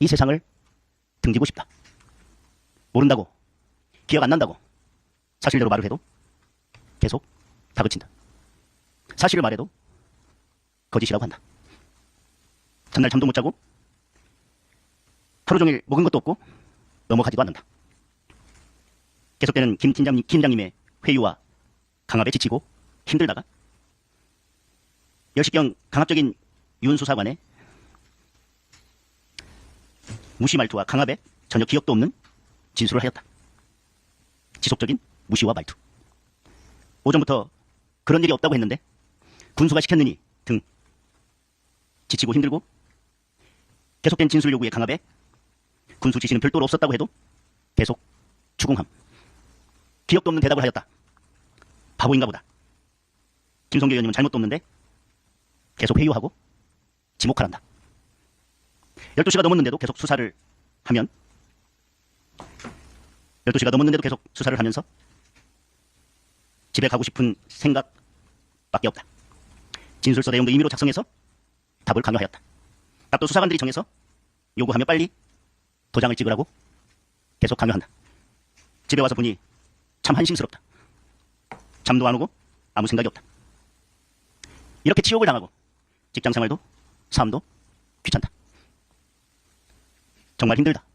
이 세상을 등지고 싶다. 모른다고, 기억 안 난다고, 사실대로 말을 해도 계속 다그친다. 사실을 말해도 거짓이라고 한다. 전날 잠도 못 자고 하루 종일 먹은 것도 없고 넘어가지도 않는다. 계속되는 김 팀장님, 팀장님의 회유와 강압에 지치고 힘들다가 열시경 강압적인 윤 수사관의 무시 말투와 강압에 전혀 기억도 없는 진술을 하였다. 지속적인 무시와 말투. 오전부터 그런 일이 없다고 했는데 군수가 시켰느니 등 지치고 힘들고 계속된 진술 요구의 강압에 군수 지시는 별도로 없었다고 해도 계속 추궁함. 기억도 없는 대답을 하였다. 바보인가 보다. 김성교 의원님은 잘못도 없는데 계속 회유하고 지목하란다. 12시가 넘었는데도 계속 수사를 하면 12시가 넘었는데도 계속 수사를 하면서 집에 가고 싶은 생각밖에 없다. 진술서 내용도 임의로 작성해서 답을 강요하였다. 답도 수사관들이 정해서 요구하며 빨리 도장을 찍으라고 계속 강요한다. 집에 와서 보니 참 한심스럽다. 잠도 안 오고 아무 생각이 없다. 이렇게 치욕을 당하고 직장 생활도 삶도 귀찮다. 정말 힘들다.